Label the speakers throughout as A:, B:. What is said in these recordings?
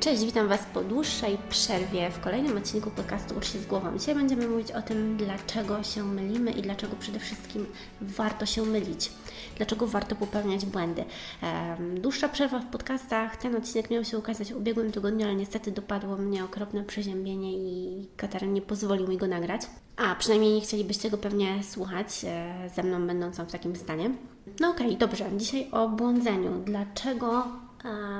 A: Cześć, witam Was po dłuższej przerwie w kolejnym odcinku podcastu Ucz się z głową. Dzisiaj będziemy mówić o tym, dlaczego się mylimy i dlaczego przede wszystkim warto się mylić. Dlaczego warto popełniać błędy. Dłuższa przerwa w podcastach. Ten odcinek miał się ukazać w ubiegłym tygodniu, ale niestety dopadło mnie okropne przeziębienie i Kataryn nie pozwolił mi go nagrać. A przynajmniej nie chcielibyście go pewnie słuchać e, ze mną będącą w takim stanie. No okej, dobrze. Dzisiaj o błądzeniu. Dlaczego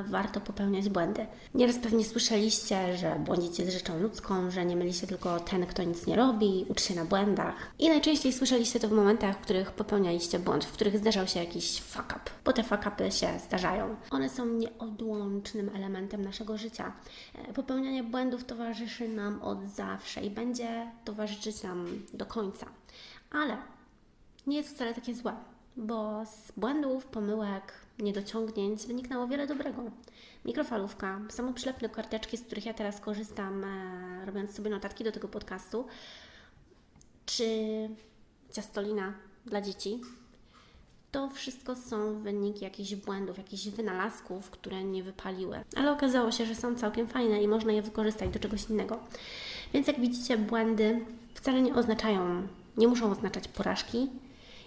A: warto popełniać błędy. Nieraz pewnie słyszeliście, że błądzicie z rzeczą ludzką, że nie myli się tylko ten, kto nic nie robi, uczy się na błędach. I najczęściej słyszeliście to w momentach, w których popełnialiście błąd, w których zdarzał się jakiś fuck up, bo te fuck upy się zdarzają. One są nieodłącznym elementem naszego życia. E, Popełnianie błędów towarzyszy nam od zawsze i będzie towarzyszyć nam do końca. Ale nie jest wcale takie złe, bo z błędów, pomyłek, niedociągnięć wyniknęło wiele dobrego. Mikrofalówka, samoprzylepne karteczki, z których ja teraz korzystam, e, robiąc sobie notatki do tego podcastu, czy ciastolina dla dzieci. To wszystko są wyniki jakichś błędów, jakichś wynalazków, które nie wypaliły. Ale okazało się, że są całkiem fajne i można je wykorzystać do czegoś innego. Więc jak widzicie, błędy wcale nie oznaczają, nie muszą oznaczać porażki.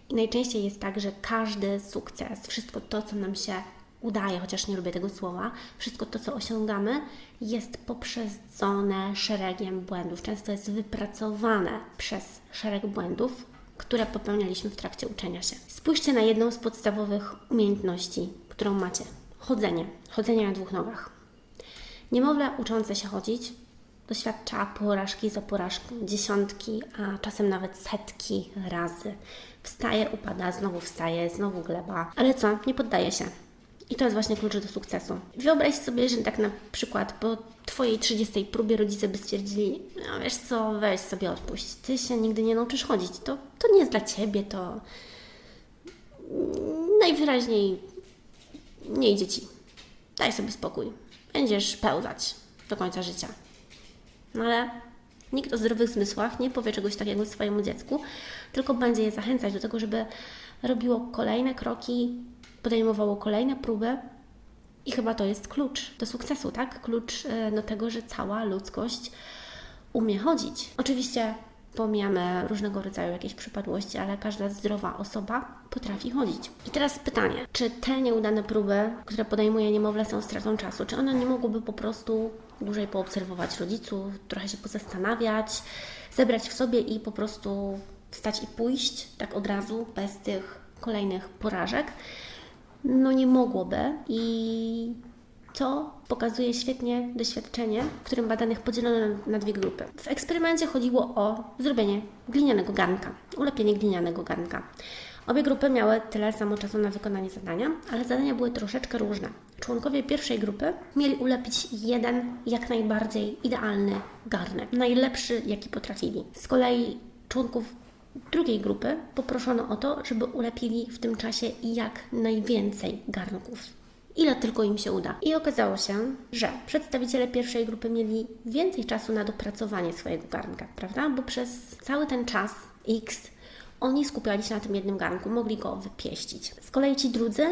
A: I najczęściej jest tak, że każdy sukces, wszystko to, co nam się udaje, chociaż nie lubię tego słowa, wszystko to, co osiągamy, jest poprzedzone szeregiem błędów. Często jest wypracowane przez szereg błędów, które popełnialiśmy w trakcie uczenia się. Spójrzcie na jedną z podstawowych umiejętności, którą macie: chodzenie. Chodzenie na dwóch nogach. Niemowlę uczące się chodzić doświadcza porażki za porażką, dziesiątki, a czasem nawet setki razy. Wstaje, upada, znowu wstaje, znowu gleba. Ale co? Nie poddaje się. I to jest właśnie klucz do sukcesu. Wyobraź sobie, że tak na przykład po Twojej 30 próbie rodzice by stwierdzili, no wiesz co, weź sobie odpuść, Ty się nigdy nie nauczysz chodzić, to, to nie jest dla Ciebie, to najwyraźniej nie idzie Ci. Daj sobie spokój. Będziesz pełzać do końca życia. No ale nikt o zdrowych zmysłach nie powie czegoś takiego swojemu dziecku, tylko będzie je zachęcać do tego, żeby robiło kolejne kroki, podejmowało kolejne próby. I chyba to jest klucz do sukcesu, tak? Klucz e, do tego, że cała ludzkość umie chodzić. Oczywiście pomijamy różnego rodzaju jakieś przypadłości, ale każda zdrowa osoba potrafi chodzić. I teraz pytanie, czy te nieudane próby, które podejmuje niemowlę są stratą czasu? Czy one nie mogłyby po prostu dłużej poobserwować rodziców, trochę się pozastanawiać, zebrać w sobie i po prostu wstać i pójść tak od razu, bez tych kolejnych porażek? No nie mogłoby i to pokazuje świetnie doświadczenie, w którym badanych podzielono na, dwie grupy. W eksperymencie chodziło o zrobienie glinianego garnka, ulepienie glinianego garnka. Obie grupy miały tyle samo czasu na wykonanie zadania, ale zadania były troszeczkę różne. Członkowie pierwszej grupy mieli ulepić jeden jak najbardziej idealny garnek, najlepszy jaki potrafili. Z kolei członków drugiej grupy poproszono o to, żeby ulepili w tym czasie jak najwięcej garnków ile tylko im się uda. I okazało się, że przedstawiciele pierwszej grupy mieli więcej czasu na dopracowanie swojego garnka, prawda? Bo przez cały ten czas X oni skupiali się na tym jednym garnku, mogli go wypieścić. Z kolei ci drudzy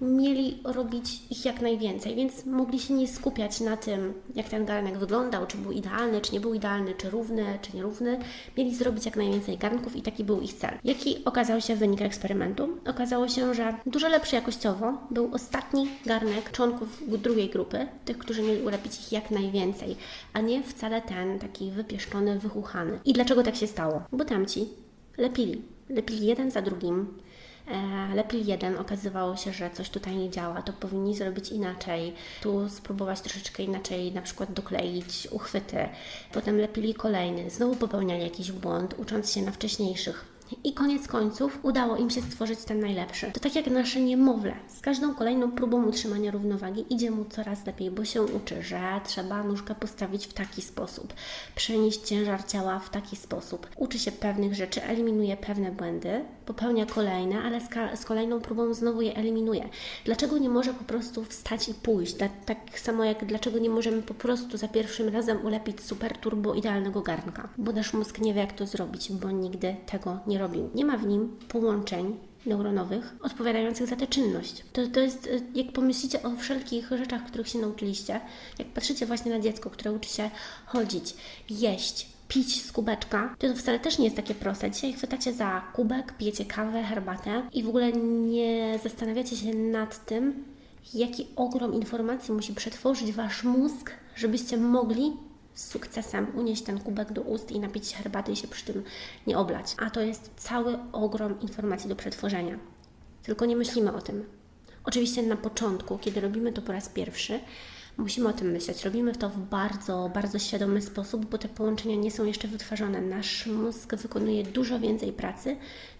A: mieli robić ich jak najwięcej, więc mogli się nie skupiać na tym, jak ten garnek wyglądał, czy był idealny, czy nie był idealny, czy równy, czy nierówny. Mieli zrobić jak najwięcej garnków i taki był ich cel. Jaki okazał się wynik eksperymentu? Okazało się, że dużo lepszy jakościowo był ostatni garnek członków drugiej grupy, tych, którzy mieli ulepić ich jak najwięcej, a nie wcale ten taki wypieszczony, wychuchany. I dlaczego tak się stało? Bo tamci lepili. Lepili jeden za drugim, lepiej jeden, okazywało się, że coś tutaj nie działa, to powinni zrobić inaczej, tu spróbować troszeczkę inaczej, na przykład dokleić uchwyty. Potem lepili kolejny, znowu popełniali jakiś błąd, ucząc się na wcześniejszych. I koniec końców udało im się stworzyć ten najlepszy. To tak jak nasze niemowlę. Z każdą kolejną próbą utrzymania równowagi idzie mu coraz lepiej, bo się uczy, że trzeba nóżkę postawić w taki sposób, przenieść ciężar ciała w taki sposób. Uczy się pewnych rzeczy, eliminuje pewne błędy, popełnia kolejne, ale z, z kolejną próbą znowu je eliminuje. Dlaczego nie może po prostu wstać i pójść? Dla- tak samo jak dlaczego nie możemy po prostu za pierwszym razem ulepić super turbo idealnego garnka? Bo nasz mózg nie wie, jak to zrobić, bo nigdy tego nie robił. Nie ma w nim połączeń neuronowych odpowiadających za tę czynność. To, to jest, y, jak pomyślicie o wszelkich rzeczach, których się nauczyliście, jak patrzycie właśnie na dziecko, które uczy się chodzić, jeść, pić z kubeczka, to to wcale też nie jest takie proste. Dzisiaj chwytacie za kubek, pijecie kawę, herbatę i w ogóle nie zastanawiacie się nad tym, jaki ogrom informacji musi przetworzyć Wasz mózg, żebyście mogli z sukcesem unieść ten kubek do ust i napić się herbaty i się przy tym nie oblać. A to jest cały ogrom informacji do przetworzenia. Tylko nie myślimy o tym. Oczywiście na początku, kiedy robimy to po raz pierwszy, musimy o tym myśleć. Robimy to w bardzo, bardzo świadomy sposób, bo te połączenia nie są jeszcze wytwarzane. Nasz mózg wykonuje dużo więcej pracy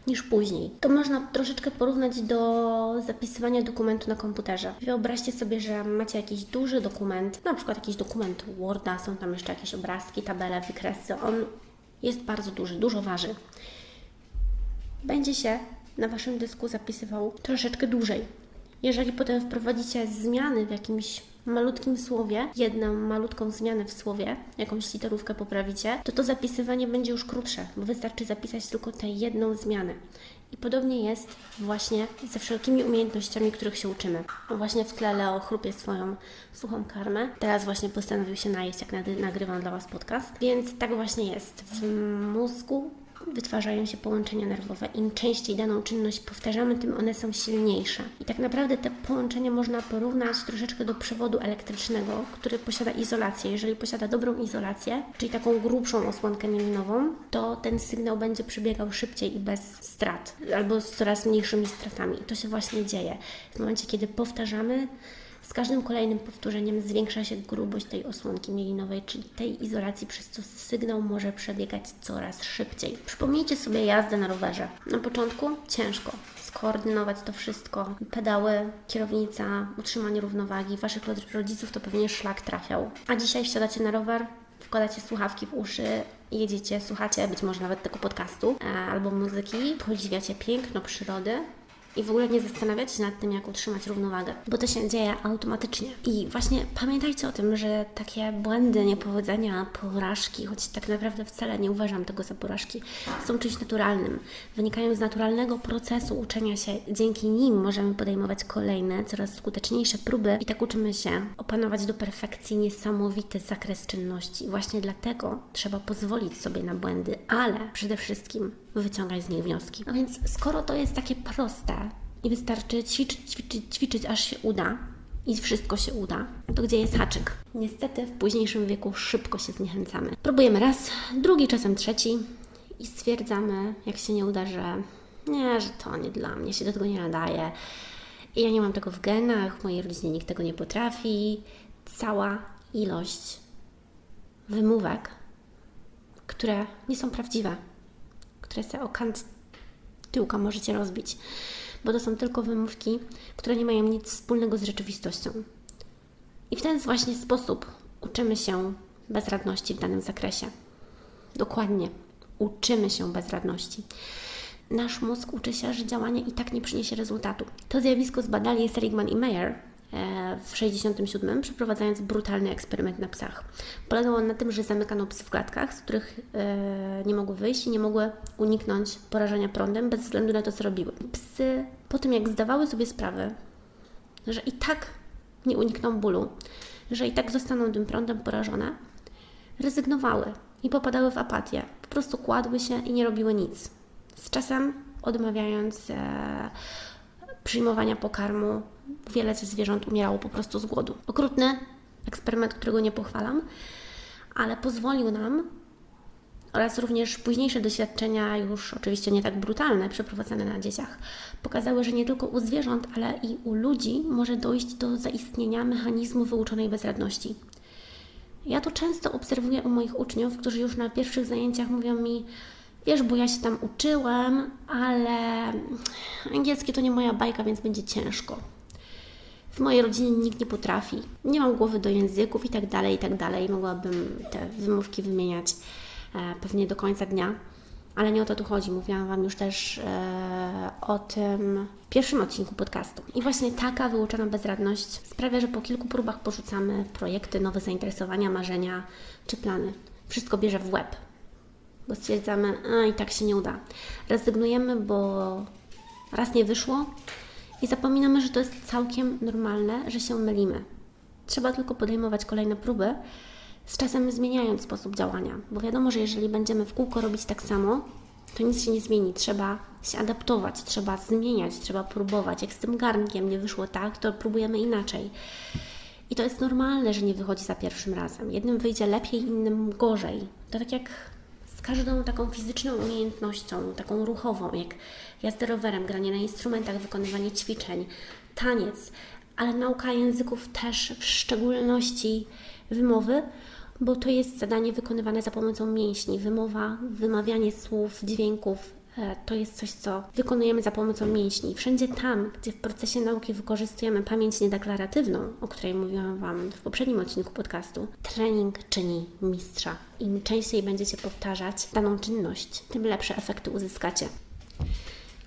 A: niż później. To można troszeczkę porównać do zapisywania dokumentu na komputerze. Wyobraźcie sobie, że macie jakiś duży dokument, na przykład jakiś dokument Worda, są tam jeszcze jakieś obrazki, tabele, wykresy. On jest bardzo duży, dużo waży. Będzie się na Waszym dysku zapisywał troszeczkę dłużej. Jeżeli potem wprowadzicie zmiany w jakimś malutkim słowie, jedną malutką zmianę w słowie, jakąś literówkę poprawicie, to to zapisywanie będzie już krótsze, bo wystarczy zapisać tylko tę jedną zmianę. I podobnie jest właśnie ze wszelkimi umiejętnościami, których się uczymy. Właśnie w tle Leo chrupie swoją suchą karmę. Teraz właśnie postanowił się najeść, jak nagrywam dla Was podcast. Więc tak właśnie jest. W mózgu wytwarzają się połączenia nerwowe. Im częściej daną czynność powtarzamy, tym one są silniejsze. I tak naprawdę te połączenia można porównać troszeczkę do przewodu elektrycznego, który posiada izolację. Jeżeli posiada dobrą izolację, czyli taką grubszą osłonkę mielinową, to ten sygnał będzie przebiegał szybciej i bez strat, albo z coraz mniejszymi stratami. I to się właśnie dzieje. W momencie, kiedy powtarzamy, z każdym kolejnym powtórzeniem zwiększa się grubość tej osłonki mielinowej, czyli tej izolacji, przez co sygnał może przebiegać coraz szybciej. Przypomnijcie sobie jazdę na rowerze. Na początku ciężko skoordynować to wszystko. Pedały, kierownica, utrzymanie równowagi. Waszych rodziców to pewnie szlak trafiał. A dzisiaj wsiadacie na rower, wkładacie słuchawki w uszy, jedziecie, słuchacie być może nawet tego podcastu e, albo muzyki, podziwiacie piękno przyrody, i w ogóle nie zastanawiać się nad tym, jak utrzymać równowagę, bo to się dzieje automatycznie. I właśnie pamiętajcie o tym, że takie błędy, niepowodzenia, porażki, choć tak naprawdę wcale nie uważam tego za porażki, są czymś naturalnym. Wynikają z naturalnego procesu uczenia się. Dzięki nim możemy podejmować kolejne, coraz skuteczniejsze próby i tak uczymy się opanować do perfekcji niesamowity zakres czynności. Właśnie dlatego trzeba pozwolić sobie na błędy, ale przede wszystkim wyciągać z nich wnioski. No więc skoro to jest takie proste i wystarczy ćwiczyć, ćwiczyć, ćwiczyć, aż się uda i wszystko się uda, to gdzie jest haczyk? Niestety w późniejszym wieku szybko się zniechęcamy. Próbujemy raz, drugi, czasem trzeci i stwierdzamy, jak się nie uda, że nie, że to nie dla mnie, się do tego nie nadaje. I ja nie mam tego w genach, w mojej rodzinie nikt tego nie potrafi. Cała ilość wymówek, które nie są prawdziwe które sobie o kant tyłka możecie rozbić, bo to są tylko wymówki, które nie mają nic wspólnego z rzeczywistością. I w ten właśnie sposób uczymy się bezradności w danym zakresie. Dokładnie, uczymy się bezradności. Nasz mózg uczy się, że działanie i tak nie przyniesie rezultatu. To zjawisko zbadali Seligman i Meyer E, w 67 przeprowadzając brutalny eksperyment na psach. Polegał on na tym, że zamykano psy w klatkach, z których e, nie mogły wyjść i nie mogły uniknąć porażenia prądem bez względu na to, co robiły. Psy po tym, jak zdawały sobie sprawę, że i tak nie unikną bólu, że i tak zostaną tym prądem porażone, rezygnowały i popadały w apatię. Po prostu kładły się i nie robiły nic. Z czasem odmawiając e, przyjmowania pokarmu, wiele ze zwierząt umierało po prostu z głodu. Okrutny eksperyment, którego nie pochwalam, ale pozwolił nam oraz również późniejsze doświadczenia, już oczywiście nie tak brutalne, przeprowadzane na dzieciach, pokazały, że nie tylko u zwierząt, ale i u ludzi może dojść do zaistnienia mechanizmu wyuczonej bezradności. Ja to często obserwuję u moich uczniów, którzy już na pierwszych zajęciach mówią mi, Wiesz, bo ja się tam uczyłem, ale angielski to nie moja bajka, więc będzie ciężko. W mojej rodzinie nikt nie potrafi. Nie mam głowy do języków i tak dalej, i tak dalej. Mogłabym te wymówki wymieniać pewnie do końca dnia, ale nie o to tu chodzi. Mówiłam Wam już też e, o tym w pierwszym odcinku podcastu. I właśnie taka wyuczona bezradność sprawia, że po kilku próbach porzucamy projekty, nowe zainteresowania, marzenia czy plany. Wszystko bierze w łeb bo stwierdzamy, a i tak się nie uda. Rezygnujemy, bo raz nie wyszło i zapominamy, że to jest całkiem normalne, że się mylimy. Trzeba tylko podejmować kolejne próby, z czasem zmieniając sposób działania, bo wiadomo, że jeżeli będziemy w kółko robić tak samo, to nic się nie zmieni. Trzeba się adaptować, trzeba zmieniać, trzeba próbować. Jak z tym garnkiem nie wyszło tak, to próbujemy inaczej. I to jest normalne, że nie wychodzi za pierwszym razem. Jednym wyjdzie lepiej, innym gorzej. To tak jak z każdą taką fizyczną umiejętnością, taką ruchową, jak jazdę rowerem, granie na instrumentach, wykonywanie ćwiczeń, taniec, ale nauka języków też, w szczególności wymowy, bo to jest zadanie wykonywane za pomocą mięśni. Wymowa, wymawianie słów, dźwięków, e, to jest coś, co wykonujemy za pomocą mięśni. Wszędzie tam, gdzie w procesie nauki wykorzystujemy pamięć niedeklaratywną, o której mówiłam Wam w poprzednim odcinku podcastu, trening czyni mistrza. Im częściej będziecie powtarzać daną czynność, tym lepsze efekty uzyskacie.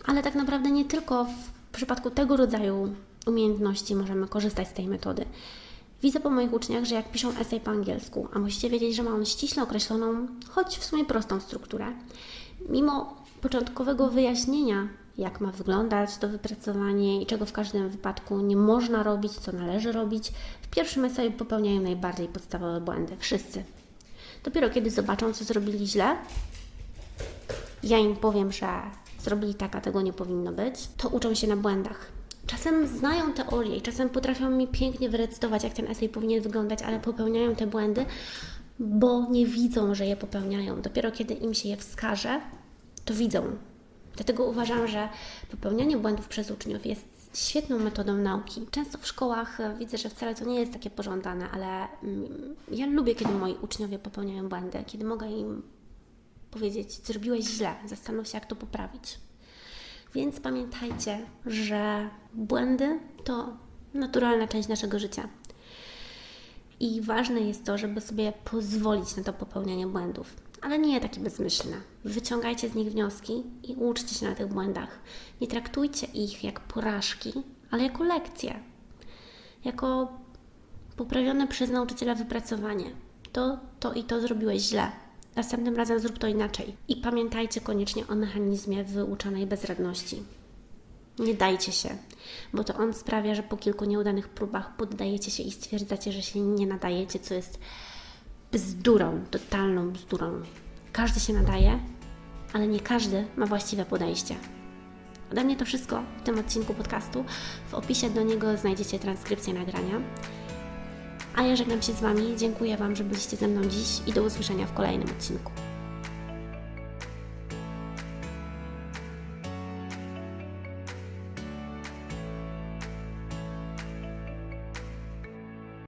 A: Ale tak naprawdę nie tylko w przypadku tego rodzaju umiejętności możemy korzystać z tej metody. Widzę po moich uczniach, że jak piszą esej po angielsku, a musicie wiedzieć, że ma on ściśle określoną, choć w sumie prostą strukturę, mimo początkowego wyjaśnienia, jak ma wyglądać to wypracowanie i czego w każdym wypadku nie można robić, co należy robić, w pierwszym eseju popełniają najbardziej podstawowe błędy. Wszyscy. Dopiero kiedy zobaczą, co zrobili źle, ja im powiem, że zrobili tak, a tego nie powinno być, to uczą się na błędach. Czasem znają teorię i czasem potrafią mi pięknie wyrecytować, jak ten esej powinien wyglądać, ale popełniają te błędy, bo nie widzą, że je popełniają. Dopiero kiedy im się je wskaże, to widzą. Dlatego uważam, że popełnianie błędów przez uczniów jest świetną metodą nauki. Często w szkołach e, widzę, że wcale to nie jest takie pożądane, ale mm, ja lubię, kiedy moi uczniowie popełniają błędy, kiedy mogę im powiedzieć, zrobiłeś źle, zastanów się, jak to poprawić. Więc pamiętajcie, że błędy to naturalna część naszego życia. I ważne jest to, żeby sobie pozwolić na to popełnianie błędów, ale nie takie bezmyślne. Wyciągajcie z nich wnioski i uczcie się na tych błędach. Nie traktujcie ich jak porażki, ale jako lekcje. Jako poprawione przez nauczyciela wypracowanie. To, to i to zrobiłeś źle. Następnym razem zrób to inaczej. I pamiętajcie koniecznie o mechanizmie wyuczonej bezradności. Nie dajcie się, bo to on sprawia, że po kilku nieudanych próbach poddajecie się i stwierdzacie, że się nie nadajecie, co jest bzdurą, totalną bzdurą. Każdy się nadaje, ale nie każdy ma właściwe podejście. Ode mnie to wszystko w tym odcinku podcastu. W opisie do niego znajdziecie transkrypcję nagrania. A ja żegnam się z Wami. Dziękuję Wam, że byliście ze mną dziś i do usłyszenia w kolejnym odcinku.